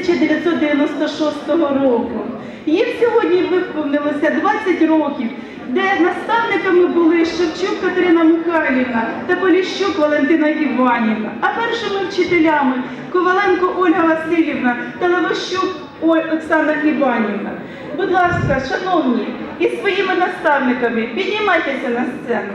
1996 року. Їм сьогодні виповнилося 20 років, де наставниками були Шевчук Катерина Михайлівна та Поліщук Валентина Іванівна, а першими вчителями Коваленко Ольга Васильівна та Левощук Оксана Іванівна. Будь ласка, шановні, із своїми наставниками піднімайтеся на сцену.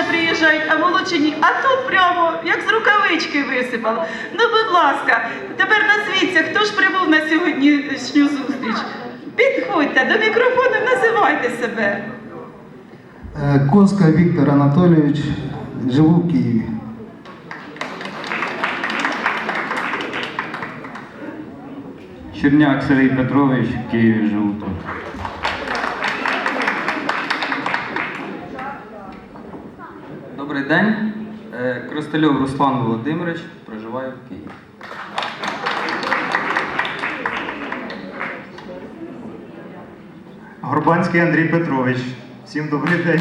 Старші приїжджають, а молодші ні. А тут прямо як з рукавички висипало. Ну, будь ласка, тепер назвіться, хто ж прибув на сьогоднішню зустріч. Підходьте до мікрофону, називайте себе. Е, Коска Віктор Анатолійович, живу в Києві. Черняк Сергій Петрович, в Києві живу тут. День. Е, Кростельов Руслан Володимирович, проживаю в Києві. Горбанський Андрій Петрович. Всім добрий день.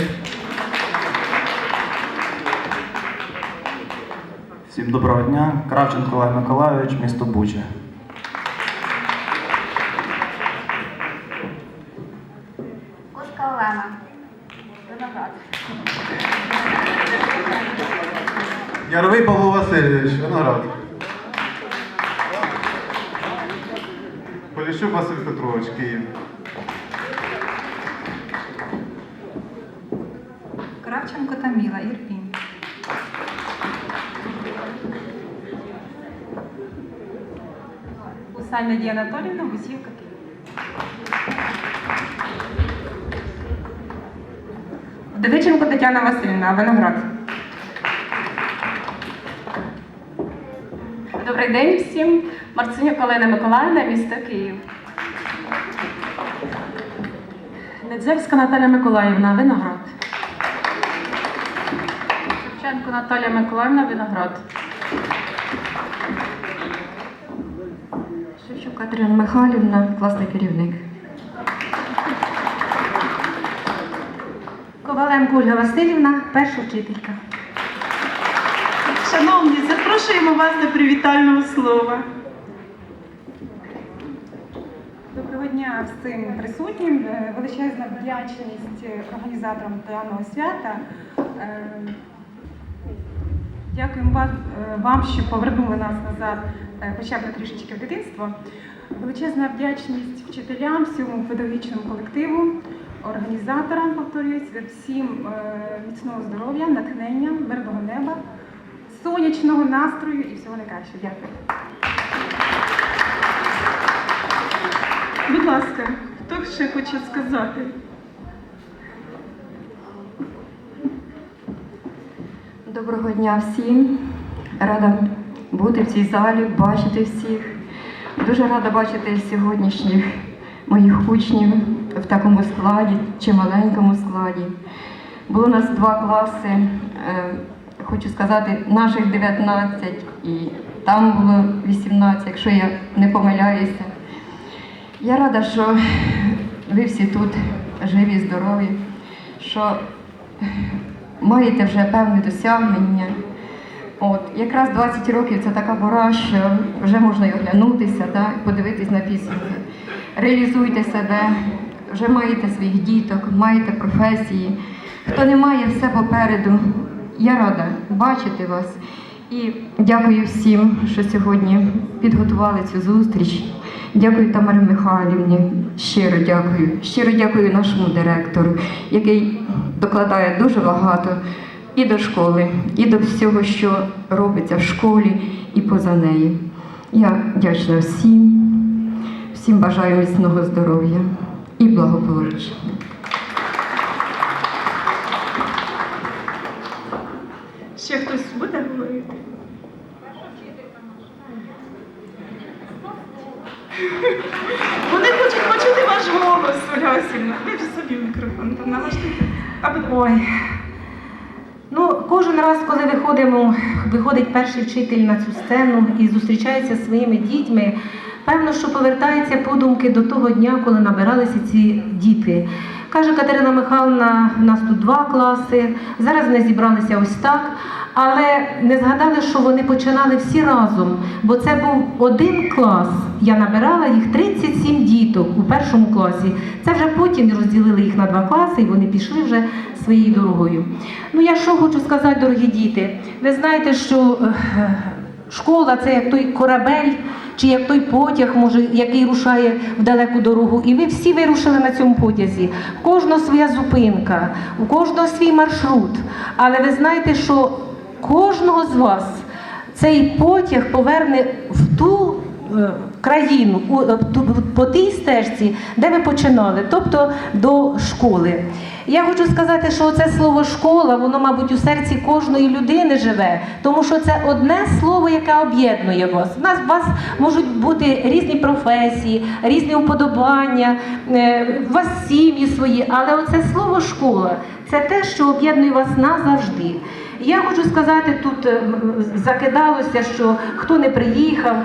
Всім доброго дня. Кравченко Олег Миколайович, місто Буча. Коска Олена. Виноград. Яровий Павло Васильович, виноград. Поліщук Василь Петрович, Київ. Кравченко Таміла, Ірпінь. Усаль Надія Анатоліївна, Гусівка, Київ. Вдовиченко Тетяна Васильівна, Виноград. Добрий день всім. Марцинюк Олена Миколаївна, місто Київ. Недзельська Наталя Миколаївна, Виноград. Шевченко Наталя Миколаївна, Виноград. Шевчук Катерина Михайлівна, класний керівник. Коваленко Ольга Васильівна, перша вчителька. Шановні, запрошуємо вас до привітального слова. Доброго дня всім присутнім. Е, Величезна вдячність організаторам даного свята. Е, Дякуємо вам, е, що повернули нас назад хоча б трішечки в дитинство. Величезна вдячність вчителям, всьому педагогічному колективу, організаторам, повторююсь, всім міцного здоров'я, натхнення, мирного неба, сонячного настрою і всього найкращого. Дякую. Будь ласка, хто ще хоче сказати? Доброго дня всім. Рада бути в цій залі, бачити всіх. Дуже рада бачити сьогоднішніх моїх учнів в такому складі чи маленькому складі. Було у нас два класи. Хочу сказати, наших 19 і там було 18, якщо я не помиляюся. Я рада, що ви всі тут живі, здорові, що маєте вже певне досягнення. От, якраз 20 років це така пора, що вже можна й оглянутися, да, подивитись на підсумки. Реалізуйте себе, вже маєте своїх діток, маєте професії. Хто не має все попереду, я рада бачити вас. І дякую всім, що сьогодні підготували цю зустріч. Дякую Тамарі Михайлівні. Щиро дякую. Щиро дякую нашому директору, який докладає дуже багато і до школи, і до всього, що робиться в школі і поза нею. Я вдячна всім, всім бажаю міцного здоров'я і благополуччя. Ще хтось буде говорити? Вони хочуть почути ваш голос, Оля Васильівна. Ви ж собі мікрофон там налаштуйте. А будь Ой. Ну, кожен раз, коли виходимо, виходить перший вчитель на цю сцену і зустрічається зі своїми дітьми, певно, що повертається подумки до того дня, коли набиралися ці діти. Каже Катерина Михайловна, у нас тут два класи, зараз вони зібралися ось так, але не згадали, що вони починали всі разом, бо це був один клас. Я набирала їх 37 діток у першому класі. Це вже потім розділили їх на два класи, і вони пішли вже своєю дорогою. Ну я що хочу сказати, дорогі діти? Ви знаєте, що е, школа це як той корабель, чи як той потяг, може, який рушає в далеку дорогу. І ви всі вирушили на цьому потязі. У кожного своя зупинка, у кожного свій маршрут. Але ви знаєте, що кожного з вас цей потяг поверне в ту країну, у- е, по тій стежці, де ви починали, тобто до школи. Я хочу сказати, що це слово школа, воно, мабуть, у серці кожної людини живе, тому що це одне слово, яке об'єднує вас. У нас у вас можуть бути різні професії, різні уподобання, е, у вас сім'ї свої, але оце слово школа це те, що об'єднує вас назавжди. Я хочу сказати, тут е, закидалося, що хто не приїхав.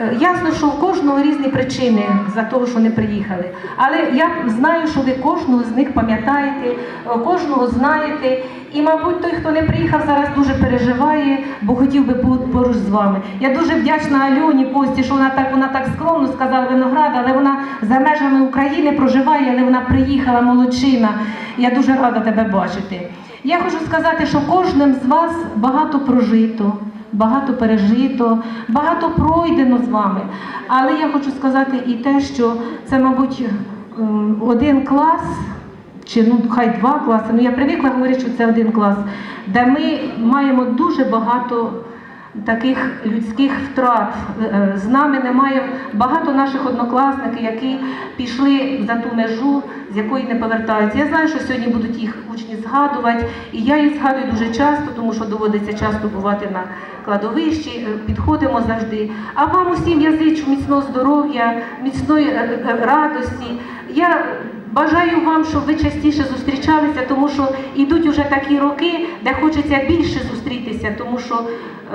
Е, Ясно, що у кожного різні причини за того, що не приїхали. Але я знаю, що ви кожного з них пам'ятаєте, е, кожного знаєте. І, мабуть, той, хто не приїхав, зараз дуже переживає, бо хотів би бути поруч з вами. Я дуже вдячна Альоні Кості, що вона так вона так скромно сказала виноград, але вона за межами України проживає, але вона приїхала молодчина. Я дуже рада тебе бачити. Я хочу сказати, що кожним з вас багато прожито, багато пережито, багато пройдено з вами. Але я хочу сказати і те, що це, мабуть, ем, один клас, чи ну хай два класи. Ну я привикла говорити, що це один клас, де ми маємо дуже багато. Таких людських втрат Е, з нами немає багато наших однокласників, які пішли за ту межу, з якої не повертаються. Я знаю, що сьогодні будуть їх учні згадувати, і я їх згадую дуже часто, тому що доводиться часто бувати на кладовищі, е, підходимо завжди. А вам усім я зичу міцного здоров'я, міцної е, е, радості. Я Бажаю вам, щоб ви частіше зустрічалися, тому що йдуть уже такі роки, де хочеться більше зустрітися, тому що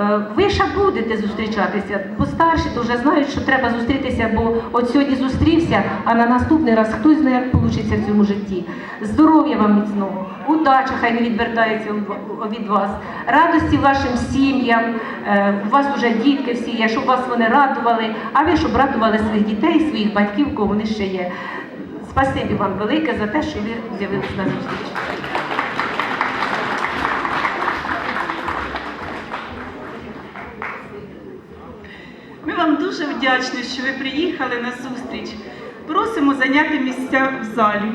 е, ви ще будете зустрічатися, бо старші то вже знають, що треба зустрітися, бо от сьогодні зустрівся, а на наступний раз хтось знає, як вийде в цьому житті. Здоров'я вам міцного, удача хай не відвертається від вас, радості вашим сім'ям. Е, У вас вже дітки всі є, щоб вас вони радували, а ви щоб радували своїх дітей, своїх батьків, кого вони ще є. Спасибі вам велике за те, що ви з'явилися на зустріч. Ми вам дуже вдячні, що ви приїхали на зустріч. Просимо зайняти місця в залі.